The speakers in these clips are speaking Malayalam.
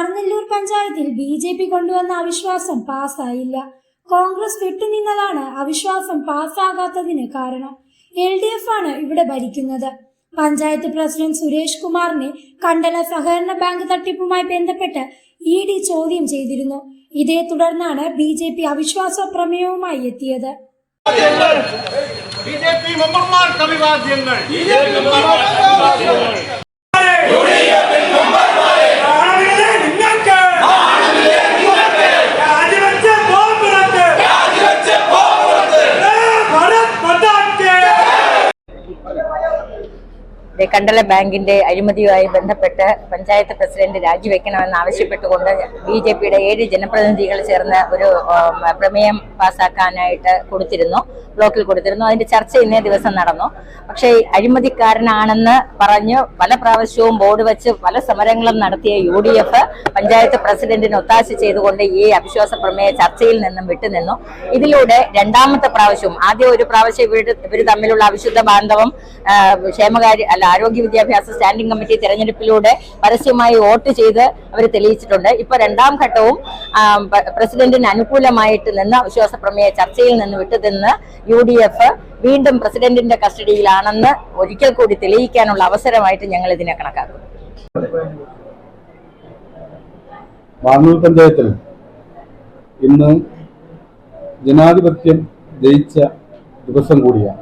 മാറനല്ലൂർ പഞ്ചായത്തിൽ ബി ജെ പി കൊണ്ടുവന്ന അവിശ്വാസം പാസ്സായില്ല. കോൺഗ്രസ് വിട്ടുനിന്നതാണ് അവിശ്വാസം പാസ്സാകാത്തതിന് കാരണം. എൽ ഡി എഫ് ആണ് ഇവിടെ ഭരിക്കുന്നത്. പഞ്ചായത്ത് പ്രസിഡന്റ് സുരേഷ് കുമാറിനെ കണ്ടല സഹകരണ ബാങ്ക് തട്ടിപ്പുമായി ബന്ധപ്പെട്ട് ഇ ഡി ചോദ്യം ചെയ്തിരുന്നു. ഇതേ തുടർന്നാണ് ബി ജെ പി അവിശ്വാസ പ്രമേയവുമായി എത്തിയത്. ബി ജെ പി മെമ്പർമാർക്ക് അഭിവാദ്യങ്ങൾ. കണ്ടല ബാങ്കിന്റെ അഴിമതിയുമായി ബന്ധപ്പെട്ട് പഞ്ചായത്ത് പ്രസിഡന്റ് രാജിവെക്കണമെന്ന് ആവശ്യപ്പെട്ടുകൊണ്ട് ബി ജെ പിയുടെ ഏഴ് ജനപ്രതിനിധികൾ ചേർന്ന് ഒരു പ്രമേയം പാസാക്കാനായിട്ട് കൊടുത്തിരുന്നു ബ്ലോക്കിൽ കൊടുത്തിരുന്നു. അതിന്റെ ചർച്ച ഇന്നേ ദിവസം നടന്നു. പക്ഷേ അഴിമതിക്കാരനാണെന്ന് പറഞ്ഞ് പല പ്രാവശ്യവും ബോർഡ് വെച്ച് പല സമരങ്ങളും നടത്തിയ യു ഡി എഫ് പഞ്ചായത്ത് പ്രസിഡന്റിന് ഒത്താശ ചെയ്തുകൊണ്ട് ഈ അവിശ്വാസ പ്രമേയ ചർച്ചയിൽ നിന്നും വിട്ടുനിന്നു ഇതിലൂടെ രണ്ടാമത്തെ പ്രാവശ്യവും ആദ്യം ഒരു പ്രാവശ്യം ഇവർ തമ്മിലുള്ള അവിശുദ്ധ ബാന്ധവം ക്ഷേമകാര്യ അല്ല ആരോഗ്യ വിദ്യാഭ്യാസ സ്റ്റാൻഡിംഗ് കമ്മിറ്റി തെരഞ്ഞെടുപ്പിലൂടെ പരസ്യമായി വോട്ട് ചെയ്ത് അവർ തെളിയിച്ചിട്ടുണ്ട്. ഇപ്പൊ രണ്ടാം ഘട്ടവും പ്രസിഡന്റിന് അനുകൂലമായിട്ട് നിന്ന് അവിശ്വാസ പ്രമേയ ചർച്ചയിൽ നിന്ന് വിട്ടുനിന്ന് യു ഡി എഫ് വീണ്ടും പ്രസിഡന്റിന്റെ കസ്റ്റഡിയിലാണെന്ന് ഒരിക്കൽ കൂടി തെളിയിക്കാനുള്ള അവസരമായിട്ട് ഞങ്ങൾ ഇതിനെ കണക്കാക്കുന്നു. മാന്നൂർ പഞ്ചായത്തിൽ ഇന്ന് ജനാധിപത്യം ജയിച്ച ദിവസം കൂടിയാണ്.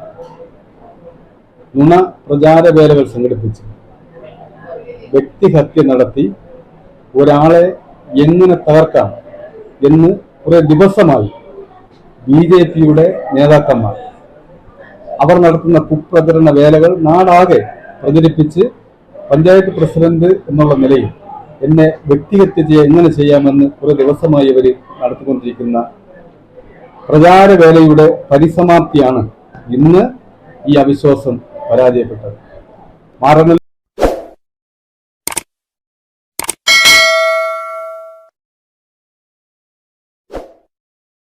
നുണ പ്രചാരവേലകൾ സംഘടിപ്പിച്ച്. വ്യക്തിഹത്യ നടത്തി ഒരാളെ എങ്ങനെ തകർക്കാം എന്ന് കുറെ ദിവസമായി ബി ജെ പിയുടെ നേതാക്കന്മാർ. അവർ നടത്തുന്ന കുപ്രചരണ വേലകൾ നാടാകെ പ്രചരിപ്പിച്ച് പഞ്ചായത്ത് പ്രസിഡന്റ് എന്നുള്ള നിലയിൽ എന്നെ വ്യക്തിഹത്യ ചെയ്യാൻ എങ്ങനെ ചെയ്യാമെന്ന് കുറെ ദിവസമായി ഇവർ നടത്തിക്കൊണ്ടിരിക്കുന്ന പ്രചാരവേലയുടെ പരിസമാപ്തിയാണ് ഇന്ന് ഈ അവിശ്വാസം. പരാജയപ്പെട്ടത്. മാറനല്ലൂർ